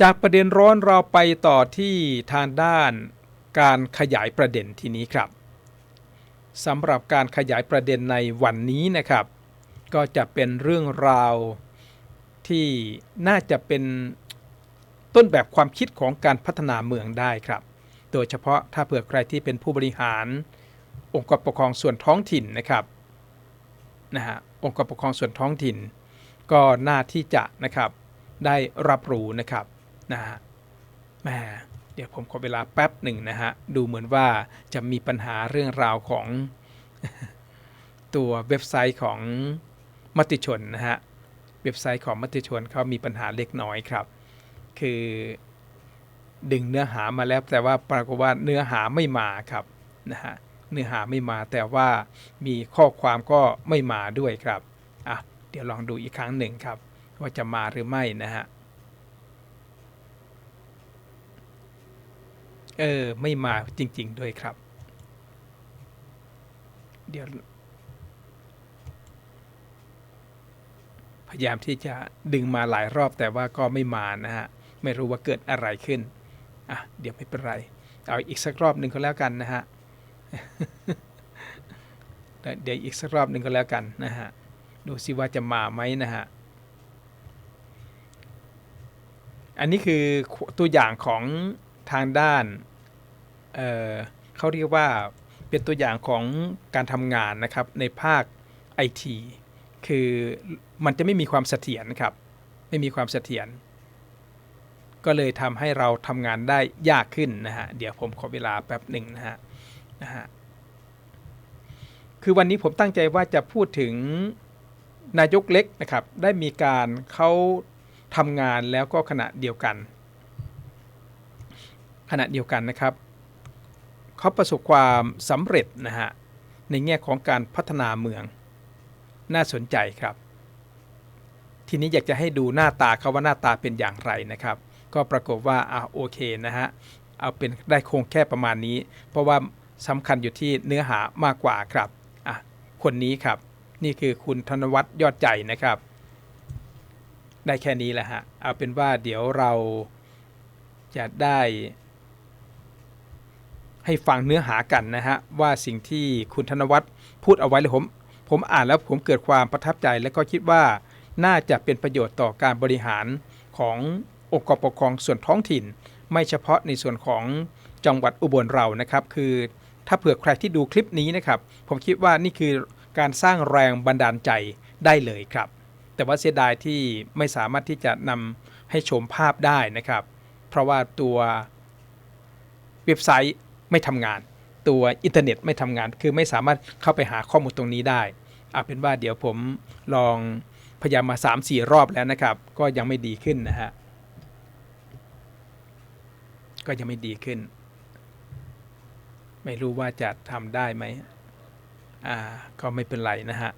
จากประเด็นร้อนเราไปต่อที่ทางด้านการขยายประเด็นทีนี้ครับสำหรับการขยายประเด็นในวันนี้นะครับ ก็จะเป็นเรื่องราวที่น่าจะเป็นต้นแบบความคิดของการพัฒนาเมืองได้ครับ โดยเฉพาะถ้าเผื่อใครที่เป็นผู้บริหาร องค์กรปกครองส่วนท้องถิ่นนะครับนะฮะองค์กรปกครองส่วนท้องถิ่น ก็น่าที่จะนะครับได้รับรู้นะครับ นะฮะแหมเดี๋ยวผมขอเวลาแป๊บหนึ่งนะฮะ ดูเหมือนว่าจะมีปัญหาเรื่องราวของตัวเว็บไซต์ของมติชนนะฮะ เว็บไซต์ของมติชนเขามีปัญหาเล็กน้อยครับ คือดึงเนื้อหามาแล้วแต่ว่าปรากฏว่าเนื้อหาไม่มาครับนะฮะเนื้อหาไม่มาแต่ว่ามีข้อความก็ไม่มาด้วยครับอะเดี๋ยวลองดูอีกครั้งหนึ่งครับ ว่าจะมาหรือไม่นะฮะ เออ ไม่มาจริง ๆ ด้วยครับ เดี๋ยว พยายามที่จะดึงมาหลายรอบแต่ว่าก็ไม่มานะฮะ ไม่รู้ว่าเกิดอะไรขึ้น อะ เดี๋ยวไม่เป็นไร เอาอีกสักรอบหนึ่งก็แล้วกันนะฮะ เดี๋ยวอีกสักรอบหนึ่งก็แล้วกันนะฮะ ดูซิว่าจะมาไหมนะฮะอันนี้คือตัวอย่างของ ทางด้านเเขาเรียกว่าเป็นตัวอย่างของการทำงานนะครับในภาคไอทีคือมันจะไม่มีความเสถียรครับ ไม่มีความเสถียรก็เลยทำให้เราทำงานได้ยากขึ้นนะฮะ เดี๋ยวผมขอเวลาแป๊บหนึ่งนะฮะนะฮะคือวันนี้ผมตั้งใจว่าจะพูดถึงนายกเล็กนะครับ ได้มีการเขาทำงานแล้วก็ขณะเดียวกัน ขณะเดียวกันนะครับเขาประสบความสำเร็จนะฮะในแง่ของการพัฒนาเมืองน่าสนใจครับ ทีนี้อยากจะให้ดูหน้าตาเขาว่าหน้าตาเป็นอย่างไรนะครับ ก็ปรากฏว่าอ่าโอเคนะฮะเอาเป็นได้คงแค่ประมาณนี้ เพราะว่าสำคัญอยู่ที่เนื้อหามากกว่าครับอะคนนี้ครับนี่คือคุณธนวัฒน์ยอดใจนะครับ ได้แค่นี้แหละฮะเอาเป็นว่าเดี๋ยวเราจะได้ ให้ฟังเนื้อหากันนะฮะว่าสิ่งที่คุณธนวัฒน์พูดเอาไว้เลยผม ผมอ่านแล้วผมเกิดความประทับใจและก็คิดว่าน่าจะเป็นประโยชน์ต่อการบริหารขององค์กรปกครองส่วนท้องถิ่น ไม่เฉพาะในส่วนของจังหวัดอุบลเรานะครับ คือถ้าเผื่อใครที่ดูคลิปนี้นะครับ ผมคิดว่านี่คือการสร้างแรงบันดาลใจได้เลยครับ แต่ว่าเสียดายที่ไม่สามารถที่จะนำให้ชมภาพได้นะครับ เพราะว่าตัวเว็บไซต์ ไม่ทำงาน ตัวอินเทอร์เน็ตไม่ทำงาน คือไม่สามารถเข้าไปหาข้อมูลตรงนี้ได้เอาเป็นว่าเดี๋ยวผมลองพยายามมา 3-4 รอบแล้วนะครับ ก็ยังไม่ดีขึ้นนะฮะก็ยังไม่ดีขึ้น ไม่รู้ว่าจะทำได้ไหมอ่าก็ไม่เป็นไรนะฮะ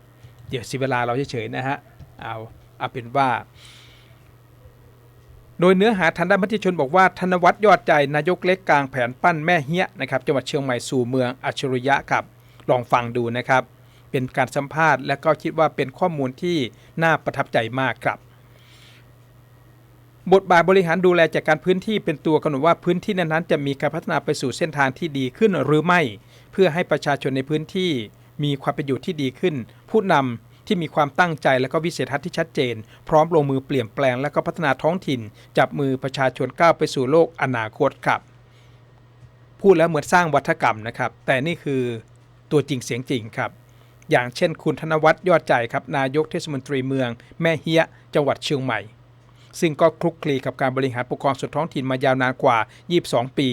เดี๋ยวสิเวลาเราเฉยๆนะฮะ เอาเอาเป็นว่า โดยเนื้อหาทันด้านมติชนบอกว่าธนวัฒน์ยอดใจนายกเล็กกลางแผนปั้นแม่เฮียนะครับจังหวัดเชียงใหม่สู่เมืองอัจฉริยะครับ ลองฟังดูนะครับ เป็นการสัมภาษณ์และก็คิดว่าเป็นข้อมูลที่น่าประทับใจมากครับบทบาทบริหารดูแลจากการพื้นที่เป็นตัวกำหนดว่าพื้นที่นั้นๆจะมีการพัฒนาไปสู่เส้นทางที่ดีขึ้นหรือไม่ เพื่อให้ประชาชนในพื้นที่มีความเป็นอยู่ที่ดีขึ้น ผู้นำ ที่มีความตั้งใจและก็วิสัยทัศน์ที่ชัดเจน พร้อมลงมือเปลี่ยนแปลงและก็พัฒนาท้องถิ่น จับมือประชาชนก้าวไปสู่โลกอนาคตครับ พูดแล้วเหมือนสร้างวัฒกรรมนะครับ แต่นี่คือตัวจริงเสียงจริงครับอย่างเช่นคุณธนวัฒน์ยอดใจครับนายกเทศมนตรีเมือง แม่เฮียจังหวัดเชียงใหม่ ซึ่งก็คลุกคลีกับการบริหารปกครองส่วนท้องถิ่นมายาวนานกว่า 22 ปี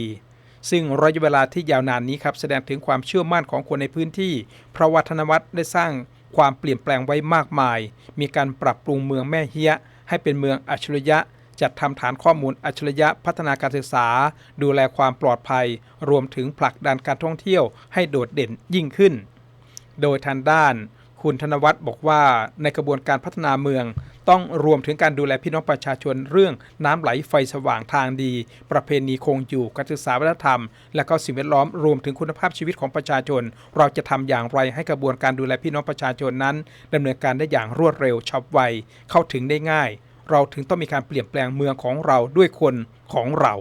ซึ่งระยะเวลาที่ยาวนานนี้ครับแสดงถึงความเชื่อมั่นของคนในพื้นที่ เพราะวัฒนวัฒน์ได้สร้าง ความเปลี่ยนแปลงไว้มากมาย มีการปรับปรุงเมืองแม่เฮียให้เป็นเมืองอัจฉริยะ จัดทำฐานข้อมูลอัจฉริยะพัฒนาการศึกษา ดูแลความปลอดภัย รวมถึงผลักดันการท่องเที่ยวให้โดดเด่นยิ่งขึ้น โดยทางด้านคุณธนวัฒน์บอกว่าในกระบวนการพัฒนาเมือง ต้องรวมถึงการดูแลพี่น้องประชาชนเรื่องน้ำไหลไฟสว่างทางดี ประเพณีคงอยู่การศึกษาวัฒนธรรม และก็สิ่งแวดล้อมรวมถึงคุณภาพชีวิตของประชาชน เราจะทำอย่างไรให้กระบวนการดูแลพี่น้องประชาชนนั้นดำเนินการได้อย่างรวดเร็วฉับไวเข้าถึงได้ง่าย เราถึงต้องมีการเปลี่ยนแปลงเมืองของเราด้วยคนของเรา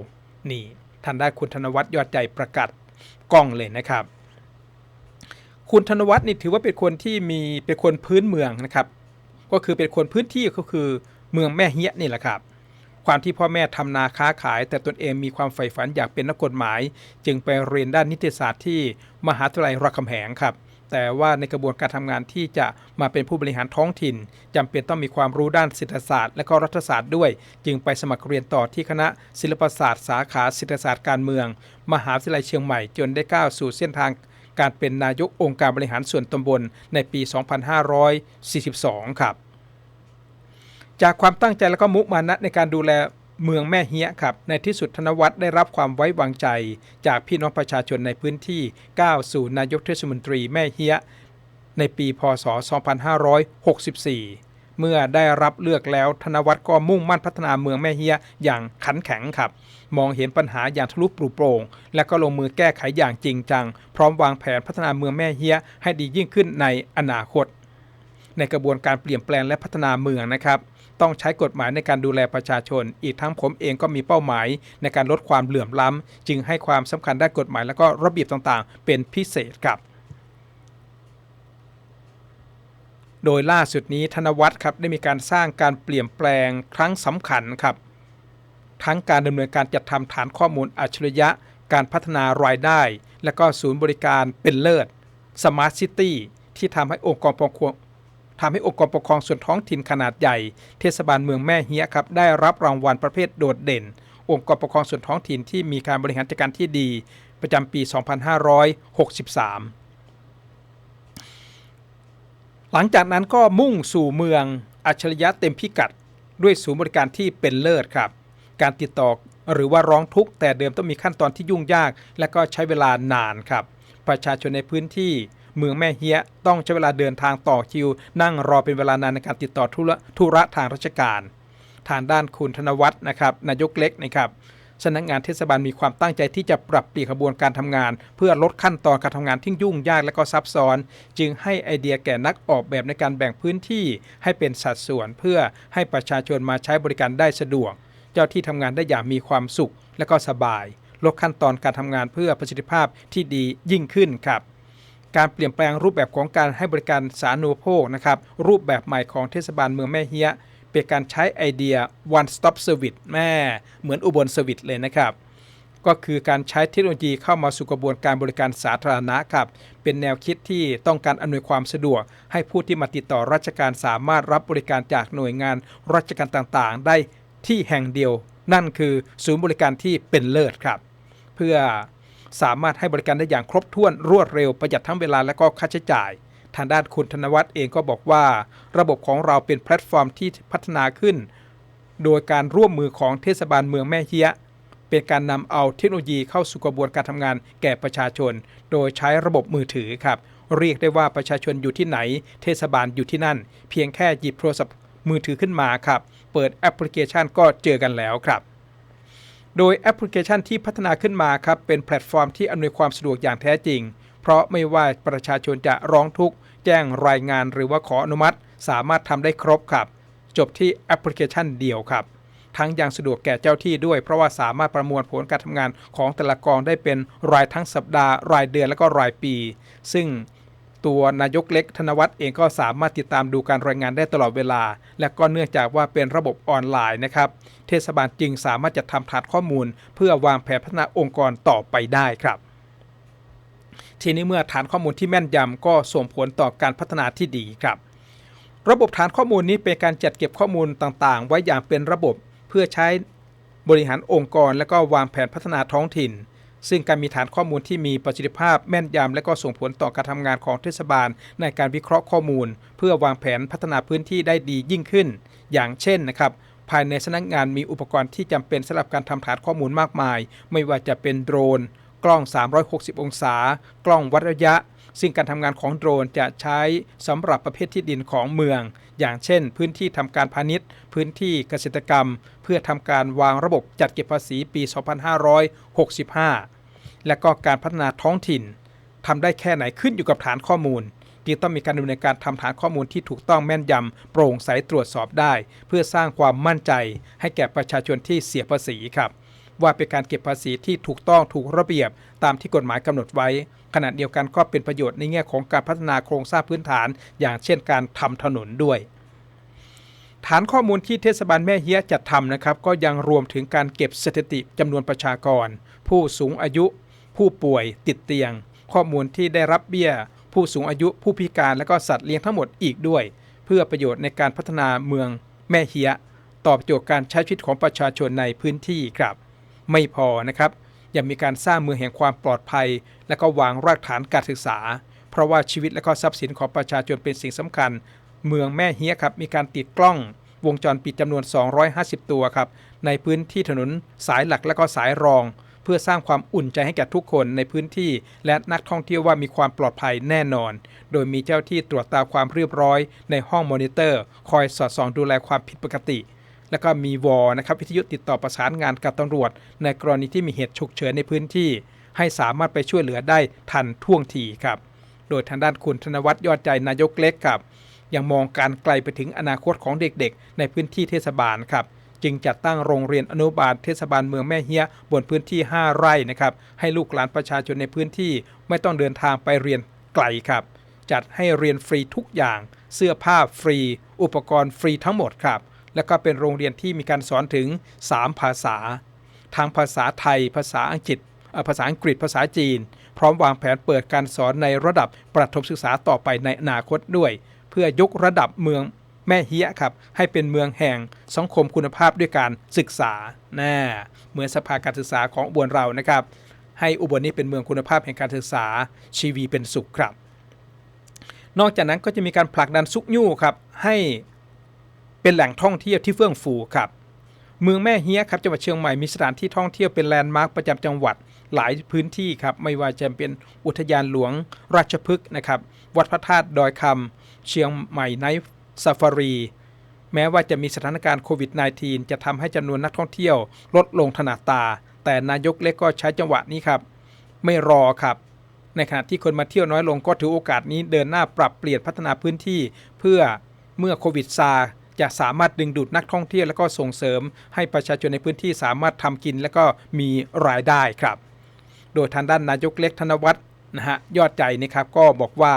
นี่ท่านได้คุณธนวัฒน์ยอดใจประกาศกล้องเลยนะครับ คุณธนวัฒน์นี่ถือว่าเป็นคนที่มีเป็นคนพื้นเมืองนะครับ ก็คือเป็นคนพื้นที่ก็คือเมืองแม่เฮียนี่แหละครับ ความที่พ่อแม่ทำนาค้าขาย แต่ตนเองมีความใฝ่ฝันอยากเป็นนักกฎหมาย จึงไปเรียนด้านนิติศาสตร์ที่มหาวิทยาลัยรามคำแหงครับแต่ว่าในกระบวนการทำงานที่จะมาเป็นผู้บริหารท้องถิ่นจำเป็นต้องมีความรู้ด้านเศรษฐศาสตร์ และก็รัฐศาสตร์ด้วย จึงไปสมัครเรียนต่อที่คณะศิลปศาสตร์ สาขาเศรษฐศาสตร์การเมือง มหาวิทยาลัยเชียงใหม่จนได้ก้าวสู่เส้นทาง การเป็นนายกองค์การบริหารส่วนตำบลในปี 2542 ครับ จากความตั้งใจและก็มุมานะในการดูแลเมืองแม่เฮียครับ ในที่สุดธนวัฒน์ได้รับความไว้วางใจ จากพี่น้องประชาชนในพื้นที่ก้าวสู่นายกเทศมนตรีแม่เฮียในปีพศ 2564 เมื่อได้รับเลือกแล้วธนวัฒน์ก็มุ่งมั่นพัฒนาเมืองแม่เฮียอย่างขันแข็งครับ มองเห็นปัญหาอย่างทะลุปลุโปร่ง และก็ลงมือแก้ไขอย่างจริงจัง พร้อมวางแผนพัฒนาเมืองแม่เฮียให้ดียิ่งขึ้นในอนาคต ในกระบวนการเปลี่ยนแปลงและพัฒนาเมืองนะครับ ต้องใช้กฎหมายในการดูแลประชาชน อีกทั้งผมเองก็มีเป้าหมาย ในการลดความเหลื่อมล้ำจึงให้ความสำคัญด้านกฎหมาย และก็ระเบียบต่างๆ เป็นพิเศษครับโดยล่าสุดนี้ธนวัฒน์ครับได้มีการสร้างการเปลี่ยนแปลงครั้งสำคัญครับ ทั้งการดำเนินการจัดทำฐานข้อมูลอัจฉริยะ การพัฒนารายได้ และก็ศูนย์บริการเป็นเลิศ Smart City ที่ทำให้องค์กรปกครอง ทำให้องค์กรปกครองส่วนท้องถิ่นขนาดใหญ่ เทศบาลเมืองแม่เฮียครับได้รับรางวัลประเภทโดดเด่น องค์กรปกครองส่วนท้องถิ่นที่มีการบริหารจัดการที่ดี ประจำปี 2563 หลังจากนั้นก็มุ่งสู่เมืองอัจฉริยะเต็มพิกัด ด้วยศูนย์บริการที่เป็นเลิศครับ การติดต่อหรือว่าร้องทุกข์แต่เดิมต้องมีขั้นตอนที่ยุ่งยาก และก็ใช้เวลานานครับ ประชาชนในพื้นที่ เมืองแม่เฮียต้องใช้เวลาเดินทางต่อคิว นั่งรอเป็นเวลานานในการติดต่อธุระธุระทางราชการ ทางด้านคุณธนวัฒน์นะครับนายกเล็กนะครับสำนักงานเทศบาลมีความตั้งใจที่จะปรับเปลี่ยนกระบวนการทำงาน เพื่อลดขั้นตอนการทำงานที่ยุ่งยากและก็ซับซ้อน จึงให้ไอเดียแก่นักออกแบบในการแบ่งพื้นที่ให้เป็นสัดส่วน เพื่อให้ประชาชนมาใช้บริการได้สะดวก เจ้าที่ทำงานได้อย่างมีความสุขและก็สบาย ลดขั้นตอนการทำงานเพื่อประสิทธิภาพที่ดียิ่งขึ้นครับ การเปลี่ยนแปลงรูปแบบของการให้บริการสาธารณูปโภคนะครับรูปแบบใหม่ของเทศบาลเมืองแม่เฮียเป็นการใช้ไอเดีย one stop service แม่เหมือนอุบลสวิตเลยนะครับ ก็คือการใช้เทคโนโลยีเข้ามาสู่กระบวนการบริการสาธารณะครับ เป็นแนวคิดที่ต้องการอำนวยความสะดวก ให้ผู้ที่มาติดต่อราชการสามารถรับบริการจากหน่วยงานราชการต่างๆ ได้ที่แห่งเดียว นั่นคือศูนย์บริการที่เป็นเลิศครับ เพื่อ สามารถให้บริการได้อย่างครบถ้วนรวดเร็วประหยัดทั้งเวลาและก็ค่าใช้จ่าย ทางด้านคุณธนวัฒน์เองก็บอกว่า ระบบของเราเป็นแพลตฟอร์มที่พัฒนาขึ้น โดยการร่วมมือของเทศบาลเมืองแม่เฮียเป็นการนำเอาเทคโนโลยีเข้าสู่กระบวนการทำงานแก่ประชาชน โดยใช้ระบบมือถือครับ เรียกได้ว่าประชาชนอยู่ที่ไหน เทศบาลอยู่ที่นั่น เพียงแค่หยิบโทรศัพท์มือถือขึ้นมาครับ เปิดแอปพลิเคชันก็เจอกันแล้วครับ โดยแอปพลิเคชันที่พัฒนาขึ้นมาครับเป็นแพลตฟอร์มที่อำนวยความสะดวกอย่างแท้จริง เพราะไม่ว่าประชาชนจะร้องทุกข์ แจ้งรายงานหรือว่าขออนุมัติ สามารถทำได้ครบครับ จบที่แอปพลิเคชันเดียวครับ ทั้งยังสะดวกแก่เจ้าที่ด้วย เพราะว่าสามารถประมวลผลการทำงานของแต่ละกองได้เป็นรายทั้งสัปดาห์ รายเดือนและก็รายปี ซึ่ง ตัวนายกเล็กธนวัฒน์เองก็สามารถติดตามดูการรายงานได้ตลอดเวลา และก็เนื่องจากว่าเป็นระบบออนไลน์นะครับ เทศบาลจึงสามารถจัดทำฐานข้อมูล เพื่อวางแผนพัฒนาองค์กรต่อไปได้ครับ ทีนี้เมื่อฐานข้อมูลที่แม่นยำก็ส่งผลต่อการพัฒนาที่ดีครับ ระบบฐานข้อมูลนี้เป็นการจัดเก็บข้อมูลต่างๆ ไว้อย่างเป็นระบบเพื่อใช้บริหารองค์กร และก็วางแผนพัฒนาท้องถิ่น ซึ่งการมีฐานข้อมูลที่มีประสิทธิภาพแม่นยำและก็ส่งผลต่อการทำงานของเทศบาล ในการวิเคราะห์ข้อมูล เพื่อวางแผนพัฒนาพื้นที่ได้ดียิ่งขึ้น อย่างเช่นนะครับภายในสำนักงานมีอุปกรณ์ที่จำเป็นสำหรับการทำฐานข้อมูลมากมาย ไม่ว่าจะเป็นโดรน กล้อง 360 องศา กล้องวัดระยะ ซึ่งการทำงานของโดรนจะใช้สำหรับประเภทที่ดินของเมือง อย่างเช่น พื้นที่ทำการพาณิชย์ พื้นที่เกษตรกรรม เพื่อทำการวางระบบจัดเก็บภาษีปี 2565 และก็การพัฒนาท้องถิ่นทำได้แค่ไหนขึ้นอยู่กับฐานข้อมูลจึงต้องมีการดำเนินการทำฐานข้อมูลที่ถูกต้องแม่นยำโปร่งใสตรวจสอบได้ เพื่อสร้างความมั่นใจ ให้แก่ประชาชนที่เสียภาษีครับ ว่าเป็นการเก็บภาษีที่ถูกต้องถูกระเบียบ ตามที่กฎหมายกำหนดไว้ ขณะเดียวกันก็เป็นประโยชน์ในแง่ของการพัฒนาโครงสร้างพื้นฐาน อย่างเช่นการทำถนนด้วยฐานข้อมูลที่เทศบาลแม่เฮียจัดทำนะครับ ก็ยังรวมถึงการเก็บสถิติจำนวนประชากร ผู้สูงอายุ ผู้ป่วยติดเตียง ข้อมูลที่ได้รับเบี้ย ผู้สูงอายุผู้พิการและก็สัตว์เลี้ยงทั้งหมดอีกด้วย เพื่อประโยชน์ในการพัฒนาเมืองแม่เฮียตอบโจทย์การใช้ชีวิตของประชาชนในพื้นที่ครับ ไม่พอนะครับ ยังมีการสร้างเมืองแห่งความปลอดภัย และก็วางรากฐานการศึกษา เพราะว่าชีวิตและก็ทรัพย์สินของประชาชนเป็นสิ่งสำคัญ เมืองแม่เฮียครับมีการติดกล้อง วงจรปิดจำนวน 250 ตัวครับในพื้นที่ถนนสายหลักและก็สายรอง เพื่อสร้างความอุ่นใจให้แก่ทุกคนในพื้นที่ และนักท่องเที่ยวว่ามีความปลอดภัยแน่นอน โดยมีเจ้าที่ตรวจตาความเรียบร้อย ในห้องมอนิเตอร์ คอยสอดส่องดูแลความผิดปกติ แล้วก็มีวอนะครับวิทยุติดต่อประสานงานกับตำรวจ ในกรณีที่มีเหตุฉุกเฉินในพื้นที่ ให้สามารถไปช่วยเหลือได้ทันท่วงทีครับ โดยทางด้านคุณธนวัฒน์ยอดใจนายกเล็กครับยังมองการไกลไปถึงอนาคตของเด็กๆ ในพื้นที่เทศบาลครับ จึงจัดตั้งโรงเรียนอนุบาลเทศบาลเมืองแม่เฮียบนพื้นที่ 5 ไร่นะครับให้ลูกหลานประชาชนในพื้นที่ไม่ต้องเดินทางไปเรียนไกลครับ จัดให้เรียนฟรีทุกอย่าง เสื้อผ้าฟรี อุปกรณ์ฟรีทั้งหมดครับ แล้วก็เป็นโรงเรียนที่มีการสอนถึง 3 ภาษาทั้งภาษาไทย ภาษาอังกฤษภาษาอังกฤษภาษาจีน พร้อมวางแผนเปิดการสอนในระดับประถมศึกษาต่อไปในอนาคตด้วย เพื่อยกระดับเมือง แม่เฮียครับให้เป็นเมืองแห่งสังคมคุณภาพด้วยการศึกษาน่เหมือนสภาการศึกษาของอุบลเรานะครับ ให้อุบลนี้เป็นเมืองคุณภาพแห่งการศึกษาชีวีเป็นสุขครับ นอกจากนั้นก็จะมีการผลักดันซุกยู่ครับให้เป็นแหล่งท่องเที่ยวที่เฟื่องฟูครับเมืองแม่เฮียครับจังหวัดเชียงใหม่มีสถานที่ท่องเที่ยวเป็นแลนด์มาร์คประจำจังหวัดหลายพื้นที่ครับไม่ว่าจะเป็นอุทยานหลวงราชพฤกษ์นะครับวัดพระธาตุดอยคำเชียงใหม่ไนท์ ซาฟารี แม้ว่าจะมีสถานการณ์โควิด -19 จะทำให้จำนวนนักท่องเที่ยวลดลงถนัดตา แต่นายกเล็กก็ใช้จังหวะนี้ครับ ไม่รอครับในขณะที่คนมาเที่ยวน้อยลงก็ถือโอกาสนี้เดินหน้าปรับเปลี่ยนพัฒนาพื้นที่ เพื่อเมื่อโควิดซาจะสามารถดึงดูดนักท่องเที่ยวและก็ส่งเสริม ให้ประชาชนในพื้นที่สามารถทำกินและก็มีรายได้ครับ โดยทางด้านนายกเล็กธนวัฒน์นะฮะยอดใจนะครับก็บอกว่า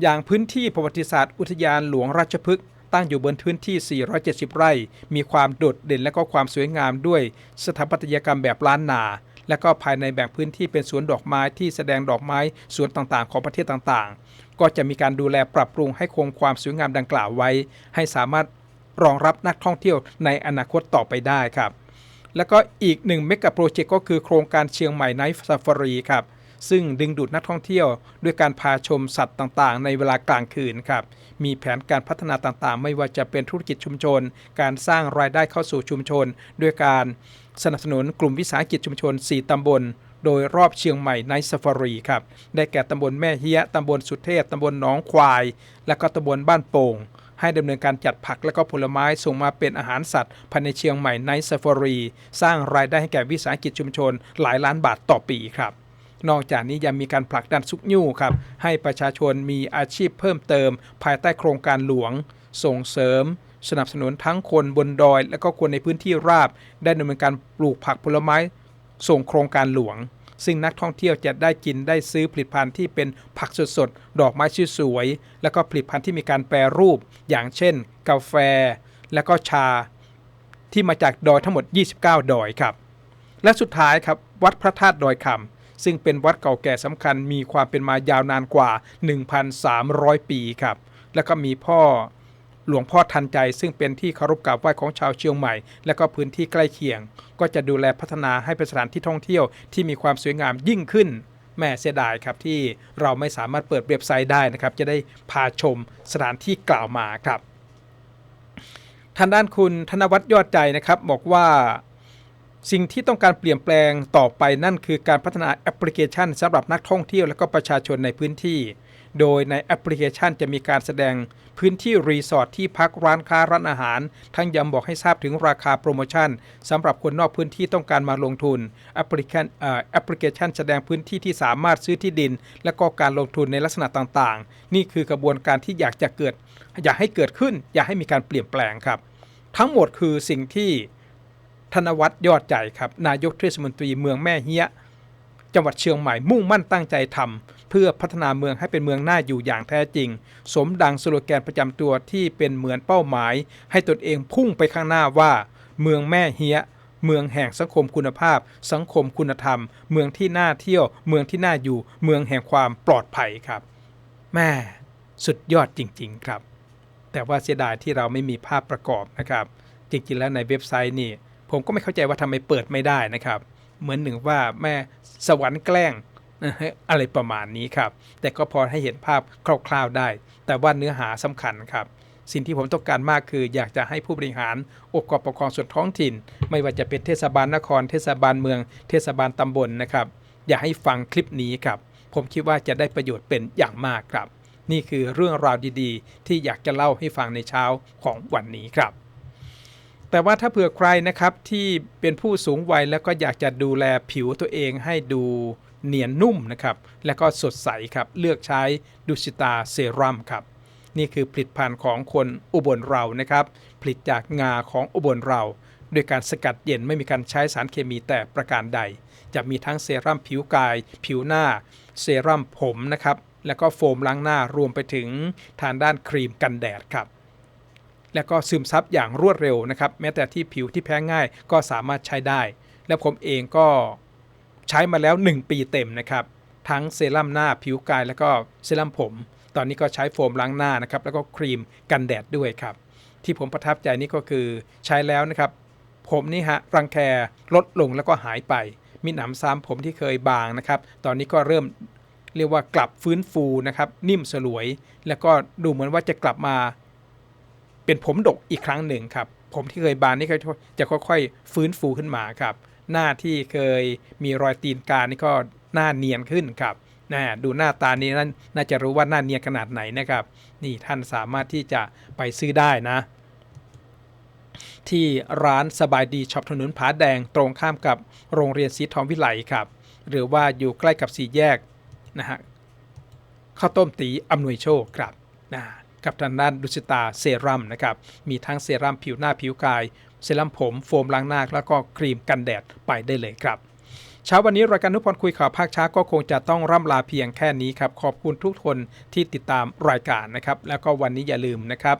อย่างพื้นที่ประวัติศาสตร์อุทยานหลวงราชพฤกษ์ตั้งอยู่บนพื้นที่ 470 ไร่ มีความโดดเด่นและก็ความสวยงามด้วยสถาปัตยกรรมแบบล้านนา และก็ภายในแบ่งพื้นที่เป็นสวนดอกไม้ที่แสดงดอกไม้สวนต่างๆ ของประเทศต่างๆ ก็จะมีการดูแลปรับปรุงให้คงความสวยงามดังกล่าวไว้ ให้สามารถรองรับนักท่องเที่ยวในอนาคตต่อไปได้ครับ แล้วก็อีกหนึ่งเมกะโปรเจกต์ก็คือโครงการเชียงใหม่ไนท์ซาฟารีครับ ซึ่งดึงดูดนักท่องเที่ยว ด้วยการพาชมสัตว์ต่างๆ ในเวลากลางคืนครับ มีแผนการพัฒนาต่างๆ ไม่ว่าจะเป็นธุรกิจชุมชน การสร้างรายได้เข้าสู่ชุมชน ด้วยการสนับสนุนกลุ่มวิสาหกิจชุมชน 4 ตำบลโดยรอบเชียงใหม่ไนซาฟารีครับ ได้แก่ตำบลแม่เฮียตำบลสุเทพ ตำบลหนองควาย และก็ตำบลบ้านโป่ง ให้ดำเนินการจัดผักและก็ผลไม้ส่งมาเป็นอาหารสัตว์ภายในเชียงใหม่ไนซาฟารี สร้างรายได้ให้แก่วิสาหกิจชุมชนหลายล้านบาทต่อปีครับ นอกจากนี้ยังมีการผลักดันซุกยู่ครับให้ประชาชนมีอาชีพเพิ่มเติม ภายใต้โครงการหลวง ส่งเสริม สนับสนุนทั้งคนบนดอย และก็คนในพื้นที่ราบ ได้ดำเนินการปลูกผักผลไม้ ส่งโครงการหลวง ซึ่งนักท่องเที่ยวจะได้กินได้ซื้อผลิตภัณฑ์ที่เป็นผักสดๆดอกไม้สวยๆแล้วก็ผลิตภัณฑ์ที่มีการแปรรูป อย่างเช่น กาแฟ และก็ชา ที่มาจากดอยทั้งหมด 29 ดอยครับและสุดท้ายครับวัดพระธาตุดอยคำ ซึ่งเป็นวัดเก่าแก่สำคัญมีความเป็นมายาวนานกว่า 1,300 ปีครับ แล้วก็มีพ่อหลวงพ่อทันใจ ซึ่งเป็นที่เคารพกราบไหว้ของชาวเชียงใหม่ และก็พื้นที่ใกล้เคียง ก็จะดูแลพัฒนาให้เป็นสถานที่ท่องเที่ยวที่มีความสวยงามยิ่งขึ้นแม่เสียดายครับที่เราไม่สามารถเปิดเว็บไซต์ได้นะครับ จะได้พาชมสถานที่กล่าวมาครับ ทางด้านคุณธนวัฒน์ยอดใจนะครับ บอกว่า สิ่งที่ต้องการเปลี่ยนแปลงต่อไปนั่นคือการพัฒนาแอปพลิเคชันสำหรับนักท่องเที่ยวและก็ประชาชนในพื้นที่ โดยในแอปพลิเคชันจะมีการแสดงพื้นที่รีสอร์ทที่พักร้านค้าร้านอาหาร ทั้งย้ำบอกให้ทราบถึงราคาโปรโมชั่นสำหรับคนนอกพื้นที่ต้องการมาลงทุนแอปพลิเคชันแอปพลิเคชันแสดงพื้นที่ที่สามารถซื้อที่ดิน และก็การลงทุนในลักษณะต่างๆ นี่คือกระบวนการที่อยากจะเกิด อยากให้เกิดขึ้น อยากให้มีการเปลี่ยนแปลงครับ ทั้งหมดคือสิ่งที่ ธนวัฒน์ยอดใจครับ นายกเทศมนตรีเมืองแม่เฮียจังหวัดเชียงใหม่มุ่งมั่นตั้งใจทำเพื่อพัฒนาเมืองให้เป็นเมืองน่าอยู่อย่างแท้จริง สมดังสโลแกนประจำตัวที่เป็นเหมือนเป้าหมาย ให้ตนเองพุ่งไปข้างหน้าว่า เมืองแม่เฮียเมืองแห่งสังคมคุณภาพ สังคมคุณธรรม เมืองที่น่าเที่ยว เมืองที่น่าอยู่ เมืองแห่งความปลอดภัยครับแม่สุดยอดจริง ๆ ครับ แต่ว่าเสียดายที่เราไม่มีภาพประกอบนะครับ จริงๆแล้วในเว็บไซต์นี่ ผมก็ไม่เข้าใจว่าทำไมเปิดไม่ได้นะครับ เหมือนหนึ่งว่าแม่สวรรค์แกล้งอะไรประมาณนี้ครับ แต่ก็พอให้เห็นภาพคร่าวๆได้ แต่ว่าเนื้อหาสำคัญครับ สิ่งที่ผมต้องการมากคือ อยากจะให้ผู้บริหารองค์กรปกครองส่วนท้องถิ่น ไม่ว่าจะเป็นเทศบาลนคร เทศบาลเมือง เทศบาลตำบลนะครับ อยากให้ฟังคลิปนี้ครับ ผมคิดว่าจะได้ประโยชน์เป็นอย่างมากครับ นี่คือเรื่องราวดีๆ ที่อยากจะเล่าให้ฟังในเช้าของวันนี้ครับ แต่ว่าถ้าเผื่อใครนะครับที่เป็นผู้สูงวัยแล้วก็อยากจะดูแลผิวตัวเองให้ดูเนียนนุ่มนะครับและก็สดใสครับเลือกใช้ดูสิตาเซรั่มครับนี่คือผลิตภัณฑ์ของคนอุบลเรานะครับผลิตจากงาของอุบลเราโดยการสกัดเย็นไม่มีการใช้สารเคมีแต่ประการใด จะมีทั้งเซรั่มผิวกาย ผิวหน้า เซรั่มผมนะครับแล้วก็โฟมล้างหน้ารวมไปถึงทางด้านครีมกันแดดครับ แล้วก็ซึมซับอย่างรวดเร็วนะครับ แม้แต่ที่ผิวที่แพ้ง่ายก็สามารถใช้ได้ และผมเองก็ใช้มาแล้ว 1 ปีเต็มนะครับ ทั้งเซรั่มหน้าผิวกาย แล้วก็เซรั่มผม ตอนนี้ก็ใช้โฟมล้างหน้านะครับ แล้วก็ครีมกันแดดด้วยครับ ที่ผมประทับใจนี่ก็คือใช้แล้วนะครับ ผมนี่ฮะรังแคลดลงแล้วก็หายไป มีหนำซ้ำผมที่เคยบางนะครับ ตอนนี้ก็เริ่มเรียกว่ากลับฟื้นฟูนะครับ นิ่มสลวย แล้วก็ดูเหมือนว่าจะกลับมา เป็นผมดกอีกครั้งหนึ่งครับ ผมที่เคยบานนี่ก็จะค่อยๆ ฟื้นฟูขึ้นมาครับ หน้าที่เคยมีรอยตีนกานี่ก็หน้าเนียนขึ้นครับนะดูหน้าตานี้นั่นน่าจะรู้ว่าหน้าเนียนขนาดไหนนะครับ นี่ท่านสามารถที่จะไปซื้อได้นะ ที่ร้านสบายดีช็อปถนนผาแดงตรงข้ามกับโรงเรียนสีทองวิไลครับ หรือว่าอยู่ใกล้กับสี่แยกนะฮะข้าวต้มตีอำนวยโชคครับนะ กับทางด้านดุสิตาเซรั่มนะครับ มีทั้งเซรั่มผิวหน้าผิวกาย เซรั่มผมโฟมล้างหน้าแล้วก็ครีมกันแดดไปได้เลยครับ เช้าวันนี้รายการนุพรคุยข่าวภาคเช้าก็คงจะต้องร่ำลาเพียงแค่นี้ครับ ขอบคุณทุกคนที่ติดตามรายการนะครับ แล้วก็วันนี้อย่าลืมนะครับ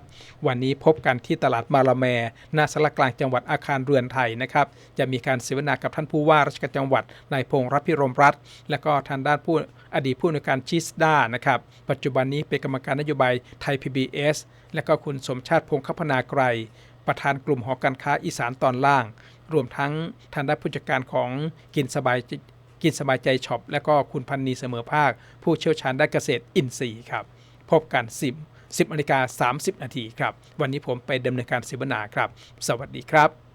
วันนี้พบกันที่ตลาดมาลาแมหน้าสารกลางจังหวัดอาคารเรือนไทยนะครับ จะมีการเสวนากับท่านผู้ว่าราชการจังหวัดนายพงษ์รัฐพิรมรัตน์และก็ทางด้านผู้อดีตผู้อำนวยการชิสดานะครับ ปัจจุบันนี้เป็นกรรมการนโยบายไทย PBS และก็คุณสมชาติพงษ์คพนาไกรประธานกลุ่มหอการค้าอีสานตอนล่าง รวมทั้งทางด้านผู้จัดการของกินสบายกินสบายใจช็อป และก็คุณพันนีเสมอภาค ผู้เชี่ยวชาญด้านเกษตรอินทรีย์ครับ พบกัน 10 10นาฬิกา30 นาทีครับ วันนี้ผมไปดำเนินการเสวนาครับ สวัสดีครับ